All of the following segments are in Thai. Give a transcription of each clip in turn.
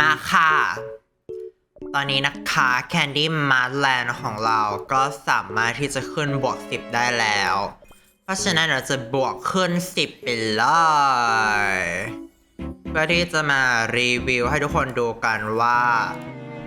มาค่ะ ตอนนี้นะคะ Candy m a r l a n d ของเราก็สามารถที่จะขึ้นบวก 10 ได้แล้ว เพราะฉะนั้นเราจะบวกขึ้น 10 ไปเลยเพื่อที่จะมารีวิวให้ทุกคนดูกันว่า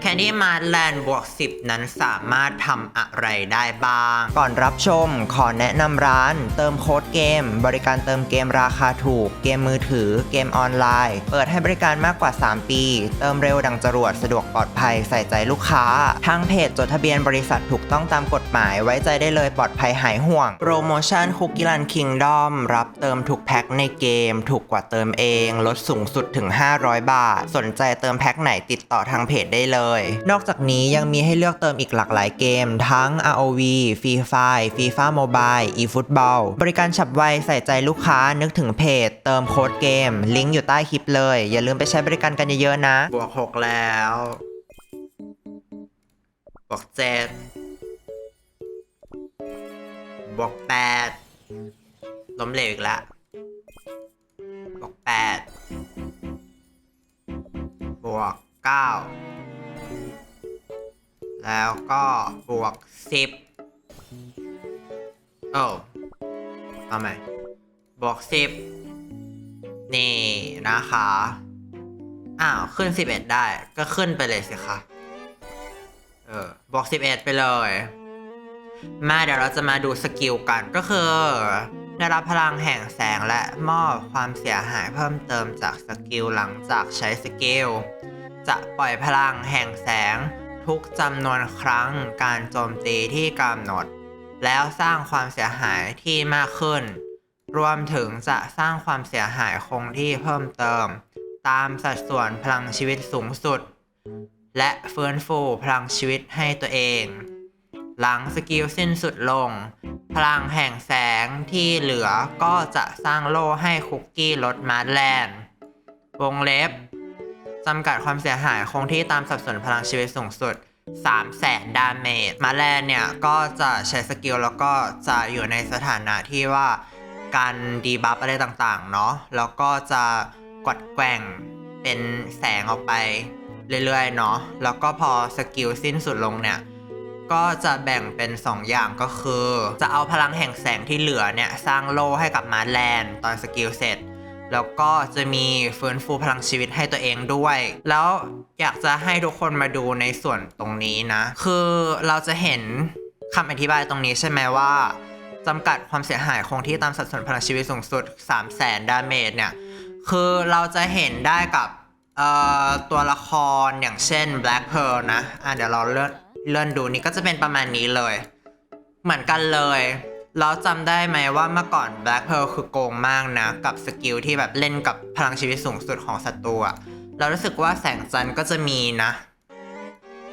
Candy m a r l a n d บวก10 นั้นสามารถทำอะไรได้บ้าง ก่อนรับชมขอแนะนำร้าน เติมโค้ดเกม บริการเติมเกมราคาถูก เกมมือถือ เกมออนไลน์ เปิดให้บริการมากกว่า 3 ปี เติมเร็วดังจรวดสะดวกปลอดภัยใส่ใจลูกค้า ทางเพจจดทะเบียนบริษัทถูกต้องตามกฎหมายไว้ใจได้เลยปลอดภัยหายห่วง โปรโมชั่นคุกกี้รันคิงดอมรับเติมทุกแพ็คในเกม ถูกกว่าเติมเอง ลดสูงสุดถึง 500 บาท สนใจเติมแพ็คไหนติดต่อทางเพจได้เลยนอกจากนี้ยังมีให้เลือกเติมอีกหลากหลายเกม ทั้ง ROV Free Fire FIFA Mobile eFootball บริการฉับไวใส่ใจลูกค้านึกถึงเพจ เติมโค้ดเกม ลิงก์อยู่ใต้คลิปเลย อย่าลืมไปใช้บริการกันเยอะๆนะ บวก 6 แล้ว บวก 7 บวก 8 ล้มเหลวอีกแล้วบวก 8 บวก 9 แล้วก็บวก10โอ้เอาใหมบวก10นี่นะคะ อ้าว ขึ้น11ได้ก็ขึ้นไปเลยสิคะเออบวก11ไปเลยมาเดี๋ยวเราจะมาดูสกิลกันก็คือได้รับพลังแห่งแสงและมอบความเสียหายเพิ่มเติมจากสกิลหลังจากใช้สกิลจะปล่อยพลังแห่งแสง ทุกจำนวนครั้งการโจมตีที่กำหนด แล้วสร้างความเสียหายที่มากขึ้น รวมถึงจะสร้างความเสียหายคงที่เพิ่มเติม ตามสัดส่วนพลังชีวิตสูงสุด และฟื้นฟูพลังชีวิตให้ตัวเอง หลังสกิลสิ้นสุดลง พลังแห่งแสงที่เหลือก็จะสร้างโล่ให้คุกกี้ลดมาร์แลนด์วงเล็บ จำกัดความเสียหายคงที่ตามสัดส่วนพลังชีวิตสูงสุด 3 0 0แสนดาเมจมาแลนเนี่ย ก็จะใช้สกิลแล้วก็จะอยู่ในสถานะที่ว่าการดีบัฟอะไรต่างๆ เนาะแล้วก็จะกดแกว่งเป็นแสงออกไปเรื่อยๆ เนาะแล้วก็พอสกิลสิ้นสุดลงเนี่ย ก็จะแบ่งเป็น 2 อย่างก็คือ จะเอาพลังแห่งแสงที่เหลือเนี่ย สร้างโล่ให้กับมาแลนตอนสกิลเสร็จ แล้วก็จะมีฟื้นฟูพลังชีวิตให้ตัวเองด้วย แล้วอยากจะให้ทุกคนมาดูในส่วนตรงนี้นะ คือเราจะเห็นคำอธิบายตรงนี้ใช่ไหมว่าจำกัดความเสียหายคงที่ตามสัดส่วนพลังชีวิตสูงสุด 3 0 0แสนดาเมจเนี่ย คือเราจะเห็นได้กับตัวละครอย่างเช่น Black Pearl นะ อะเดี๋ยวเราเลื่อนเลื่อนดูนี่ก็จะเป็นประมาณนี้เลย เหมือนกันเลย เราจำได้ไหมว่าเมื่อก่อน Black Pearl คือโกงมากนะ กับสกิลที่แบบเล่นกับพลังชีวิตสูงสุดของศัตรูอะเรารู้สึกว่าแสงจันทร์ก็จะมีนะ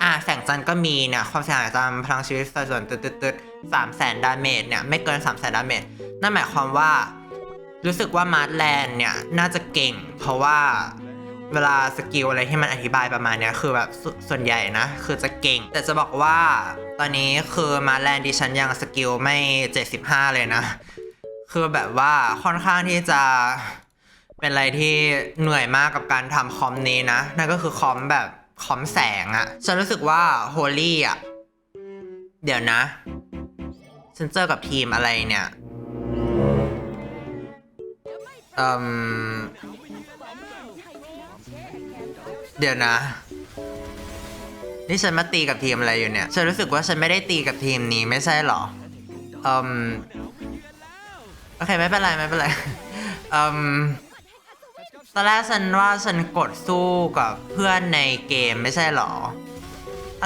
อ่าแสงจันทร์ก็มีเนี่ยความเสียหายตามพลังชีวิตสัดส่วนตึ๊ดตืดตืดสามแสนดาเมจเนี่ยไม่เกินสามแสนดาเมจนั่นหมายความว่า รู้สึกว่ามาร์ทแลนด์เนี่ยน่าจะเก่ง เพราะว่า เวลาสกิลอะไรที่มันอธิบายประมาณเนี้ยคือแบบสส่วนใหญ่นะ คือจะเก่ง แต่จะบอกว่าตอนนี้คือมาแลนด์ดิฉันยังสกิลไม่ 75 เลยนะ คือแบบว่าค่อนข้างที่จะเป็นอะไรที่เหนื่อยมากกับการทำคอมนี้นะ นั่นก็คือคอมแบบคอมแสงอะฉันรู้สึกว่าโฮลี่อะเดี๋ยวนะ ฉันเจอกับทีมอะไรเนี่ยอ่ม เดี๋ยวนะ นี่ฉันมาตีกับทีมอะไรอยู่เนี่ย ฉันรู้สึกว่าฉันไม่ได้ตีกับทีมนี้ไม่ใช่หรออ่มโอเคไม่เป็นไรไม่เป็นไรอ่มตอนแรกฉันว่าฉันกดสู้กับเพื่อนในเกมไม่ใช่หรอ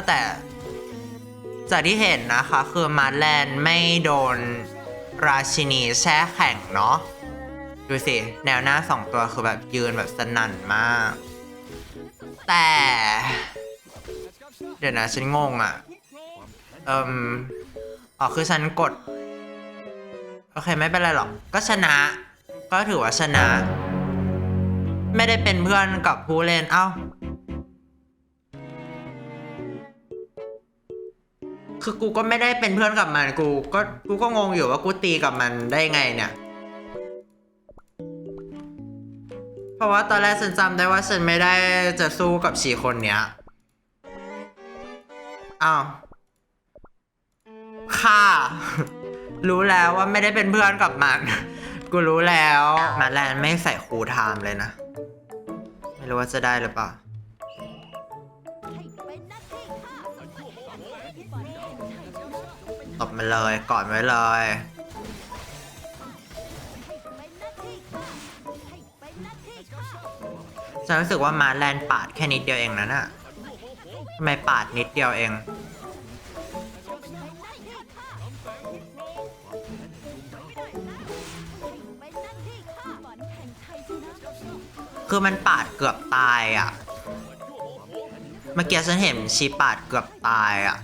แต่จากที่เห็นนะคะคือมาร์แลนไม่โดนราชินีแช่แข็งเนาะ ดูสิ แนวหน้าสองตัวคือแบบยืนแบบสนั่นมาก แต่ เดี๋ยวนะฉันงงอะ่ะ เอิมอ๋อคือฉันกด โอเคไม่เป็นไรหรอก ก็ชนะ ก็ถือว่าชนะ ไม่ได้เป็นเพื่อนกับผู้เล่น เอ้า คือกูก็ไม่ได้เป็นเพื่อนกับมัน กู ก็ กูก็งงอยู่ว่ากูตีกับมันได้ไงเนี่ย เพราะว่าตอนแรกฉันจำได้ว่าฉันไม่ได้จะสู้กับชีคนเนี้ย อ้าว ค่ะ รู้แล้วว่าไม่ได้เป็นเพื่อนกับมันกูรู้แล้วมาแลนไม่ใส่คูไทม์เลยนะ ไม่รู้ว่าจะได้หรือเปล่าตบมาเลยกอดไว้เลย ฉันรู้สึกว่ามาแลนปาดแค่นิดเดียวเองนะน่ะทำไมปาดนิดเดียวเอง คือมันปาดเกือบตายอะ เมื่อกี้ฉันเห็นชีปาดเกือบตายอะ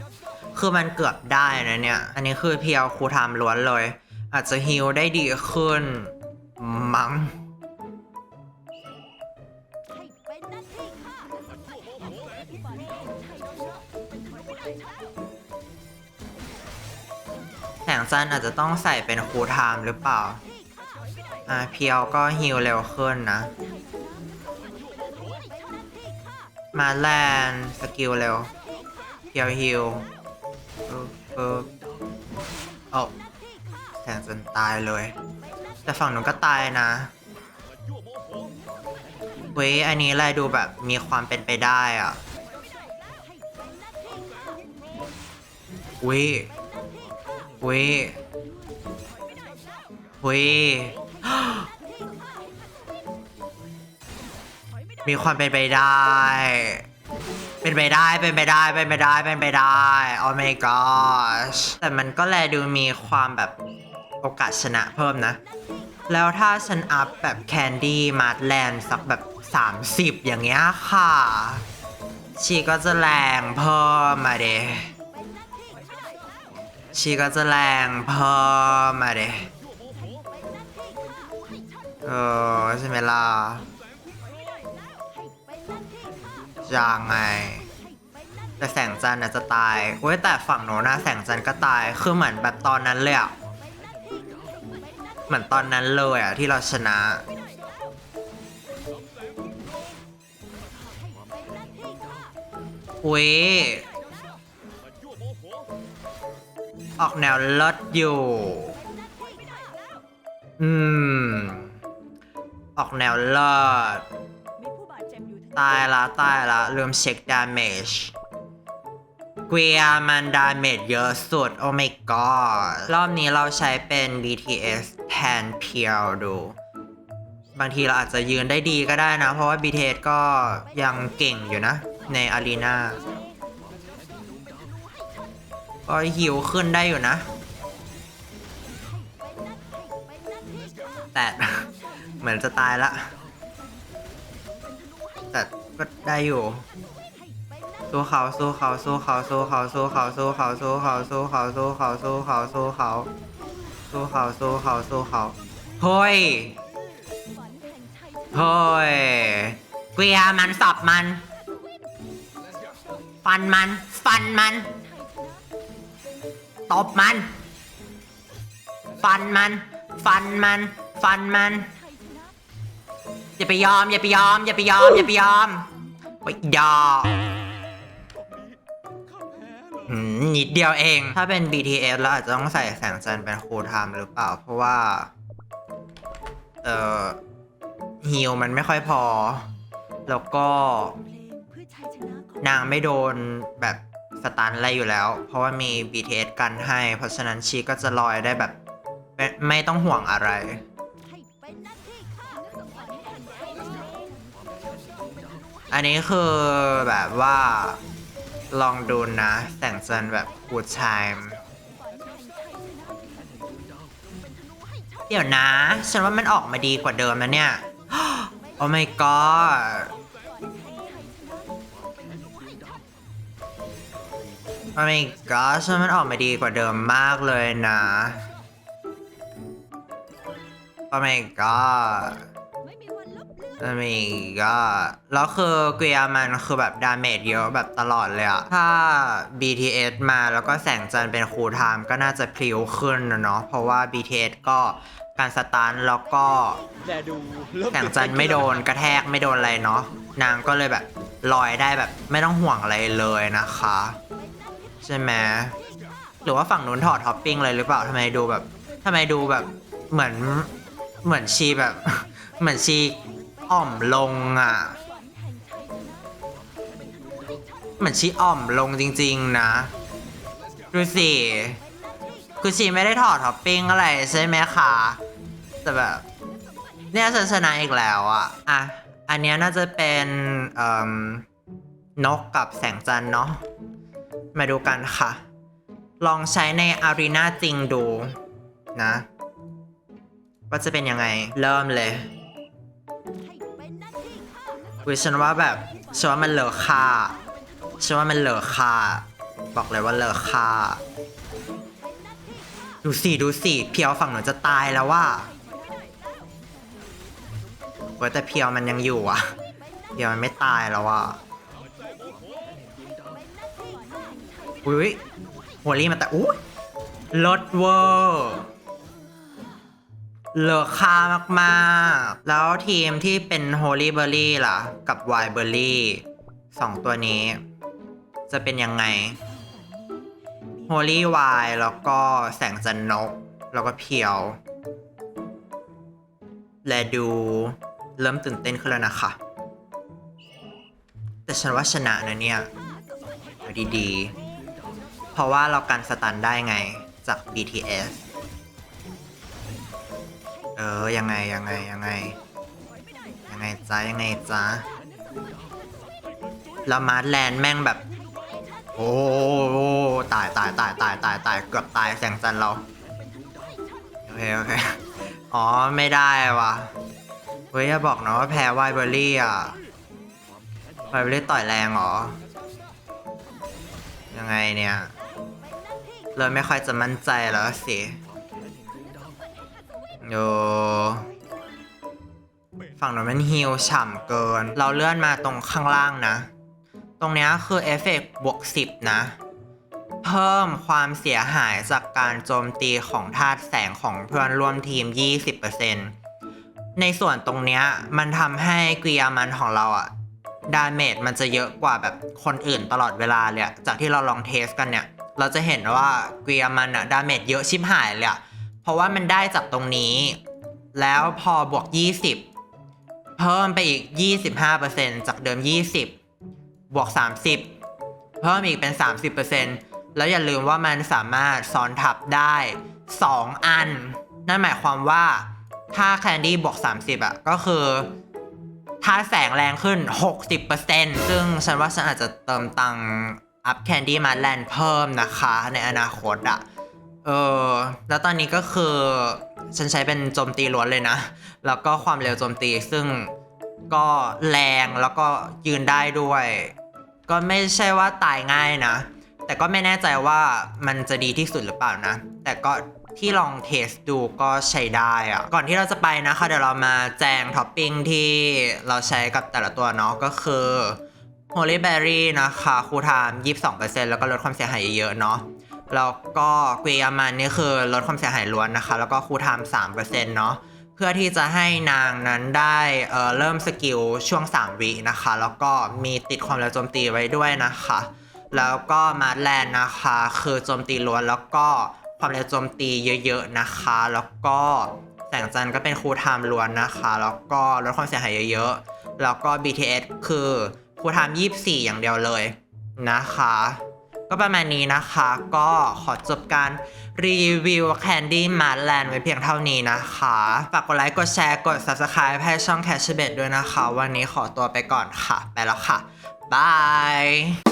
คือมันเกือบได้นะเนี่ย อันนี้คือเพียวครูทำล้วนเลย อาจจะฮิลได้ดีขึ้นมั้ง แสงจันอาจจะต้องใส่เป็นคูไทม์หรือเปล่า อ่าเพียวก็ฮิลเร็วขึ้นนะ มาแลนสกิลเร็ว เพียวฮิลปึ๊บปึ๊บโอ้แสงจนตายเลย แต่ฝั่งหนูก็ตายนะเว้ยอันนี้อะไรดูแบบมีความเป็นไปได้อะวิ วิวิมีความเป็นไปได้ เป็นไปได้ เป็นไปได้ เป็นไปได้ เป็นไปได้โอ้ my gosh แต่มันก็แลดูมีความแบบโอกาสชนะเพิ่มนะ แล้วถ้าฉันอัพแบบแคนดี้มาร์แลนด์สักแบบ 30 อย่างเงี้ยค่ะ ชีก็จะแรงเพิ่มมาเด ชีก็จะแรงพิ่มมาเดเออใช่ไหมล่ะยังไง แต่แสงจันทร์น่ะจะตายเว้ยแต่ฝั่งโน้นนะแสงจันทร์ก็ตาย คือเหมือนแบบตอนนั้นเลยอะเหมือนตอนนั้นเลยอะที่เราชนะอุ้ย ออกแนวลดอยู่ อืม ออกแนวเลิศมีผู้บาดตายละตายละลืมเช็คดาเมจเกวียมันดาเมจเยอะสุด โอ้ my god รอบนี้เราใช้เป็น BTS แทนเพียวดู บางทีเราอาจจะยืนได้ดีก็ได้นะ เพราะว่า BTS ก็ยังเก่งอยู่นะ ในอารีนา ก็หิวขึ้นได้อยู่นะ แต่เหมือนจะตายละ แต่ก็ได้อยู่สู้เขาสู้เขาสู้เขาสู้เขาสู้เขาสู้เขาสู้เขาสู้เขาสู้เขาสู้เขาสู้เขาสู้เขาสู้เขาสู้เขาเฮ้ยเฮ้ยเกวียมันสับมัน ฟันมัน ฟันมัน ตบมัน ฟันมัน ฟันมัน ฟันมัน อย่าไปยอม อย่าไปยอม อย่าไปยอม อย่าไปยอมไปยอมนิดเดียวเอง ถ้าเป็น BTS เราอาจจะต้องใส่แสงจันทร์เป็นโคูลไทม์หรือเปล่า เพราะว่า เอ่อฮิลมันไม่ค่อยพอ แล้วก็ นางไม่โดนแบบ สตันอะไรอยู่แล้ว เพราะว่ามี BTS กันให้ เพราะฉะนั้นชีก็จะลอยได้แบบไม่ไม่ต้องห่วงอะไร อันนี้คือแบบว่าลองดูนะแสงจันแบบ good time เดี๋ยวนะ ฉันว่ามันออกมาดีกว่าเดิมนะเนี่ย โอ้ my god โอ้ my god ฉันมันออกมาดีกว่าเดิมมากเลยนะโอ้ my god ไม่มีวันลบเลือนโอ้ my god แล้วคือเกียมันคือแบบดาเมจเยอะแบบตลอดเลยอะถ้า BTS มาแล้วก็แสงจันเป็นคูลไทม์ก็น่าจะพลิ้วขึ้นนะเนาะ เพราะว่า BTS ก็การสตาร์ทแล้วก็แสงจันไม่โดนกระแทกไม่โดนอะไรเนาะ นางก็เลยแบบลอยได้แบบไม่ต้องห่วงอะไรเลยนะคะ ใช่ไหมหรือว่าฝั่งนู้นถอดท็อปปิ้งเลยหรือเปล่าทำไมดูแบบทำไมดูแบบเหมือนเหมือนชีแบบ เหมือนชีอ่อมลงอะเหมือนชีอ่อมลงจริง ๆ นะ ดูสิคือชีไม่ได้ถอดท็อปปิ้งอะไรใช่ไหมคะแต่แบบเนี่ยฉันชนะอีกแล้วอะอะอันเนี้ยน่าจะเป็นนกกับแสงจันทร์เนาะ มาดูกันค่ะ ลองใช้ในอารีนาจริงดูนะว่าจะเป็นยังไง เริ่มเลยวิฉันว่าแบบฉันว่ามันเหลือค่าฉันว่ามันเหลือค่า บอกเลยว่าเหลือค่า ดูสิดูสิเพียวฝั่งหนูจะตายแล้วว่าว้ยแต่เพียวมันยังอยู่อะเพียวมันไม่ตายแล้วอะ อุ้ยหัวรี่มาแต่อุ้ยลดเวอร์เหลือค่ามากๆ แล้วทีมที่เป็น Holy Berry ล่ะ กับ Wild Berry สองตัวนี้ จะเป็นยังไง Holy Y แล้วก็แสงจันนก แล้วก็เพียว และดูเริ่มตื่นเต้นขึ้นแล้วนะคะ แต่ฉันว่าชนะนะเนี่ยดีๆ เพราะว่าเรากันสตันได้ไงจาก BTS เออ ยังไง ยังไง ยังไง ยังไงจ้ายังไงจ้าแล้วมาร์แลนด์แม่งแบบ โอ้ตายตายตายตายตายตายเกือบตายแสงจันเรา โอเค โอเค อ๋อ ไม่ได้วะเฮ้ยอย่าบอกนะว่าแพ้ไวเบอรี่อะไวเบอรี่ต่อยแรงเหรอ ยังไงเนี่ย เลยไม่ค่อยจะมั่นใจแล้วสิโยฝั่งนั้นมันฮิวฉ่ำเกิน เราเลื่อนมาตรงข้างล่างนะ ตรงเนี้ยคือเอฟเฟกบวก10นะ เพิ่มความเสียหายจากการโจมตีของธาตุแสงของเพื่อนร่วมทีม 20%ในส่วนตรงเนี้ยมันทำให้กริยามันของเราอะดาเมจมันจะเยอะกว่าแบบคนอื่นตลอดเวลาเลยจากที่เราลองเทสกันเนี่ย เราจะเห็นว่าเกริยามันอะดาเมจเยอะชิบหายเลยอะเพราะว่ามันได้จากตรงนี้ แล้วพอบวก 20 เพิ่มไปอีก 25%จากเดิม 20 บวก 30 เพิ่มอีกเป็น 30%แล้วอย่าลืมว่ามันสามารถซ้อนทับได้ 2 อัน นั่นหมายความว่าถ้าแคนดี้บวก 30 อะ ก็คือ ถ้าแสงแรงขึ้น 60%ซึ่งฉันว่าฉันอาจจะเติมตัง อัพแคนดี้มาแลนเพิ่มนะคะในอนาคตอะเออแล้วตอนนี้ก็คือฉันใช้เป็นโจมตีล้วนเลยนะ แล้วก็ความเร็วโจมตีซึ่งก็แรงแล้วก็ยืนได้ด้วย ก็ไม่ใช่ว่าตายง่ายนะ แต่ก็ไม่แน่ใจว่ามันจะดีที่สุดหรือเปล่านะ แต่ก็ที่ลองเทสดูก็ใช้ได้อะก่อนที่เราจะไปนะคะ เดี๋ยวเรามาแจงท็อปปิ้งที่เราใช้กับแต่ละตัวเนาะก็คือ Holy Berry นะคะคูทาม22%แล้วก็ลดความเสียหายเยอะเนาะแล้วก็กวียมันนี่คือลดความเสียหายล้วนนะคะ แล้วก็คูลไทม์3%เนาะเพื่อที่จะให้นางนั้นได้เเริ่มสกิลช่วง 3 วินะคะ แล้วก็มีติดความเร็วโจมตีไว้ด้วยนะคะ แล้วก็มาร์แลนด์นะคะ คือโจมตีล้วนแล้วก็ความเร็วโจมตีเยอะๆนะคะ แล้วก็แสงจันทร์ก็เป็นคูลไทม์ล้วนนะคะ แล้วก็ลดความเสียหายเยอะๆแล้วก็ BTS คือ คูทำยี่สี่อย่างเดียวเลยนะคะ ก็ประมาณนี้นะคะ ก็ขอจบการรีวิว Candy m a r l a n d ไว้เพียงเท่านี้นะคะ ฝากกดไลค์ กดแชร์ กด Subscribe ให้ช่อง Cash b e t ด้วยนะคะ วันนี้ขอตัวไปก่อนค่ะ ไปแล้วค่ะ บาย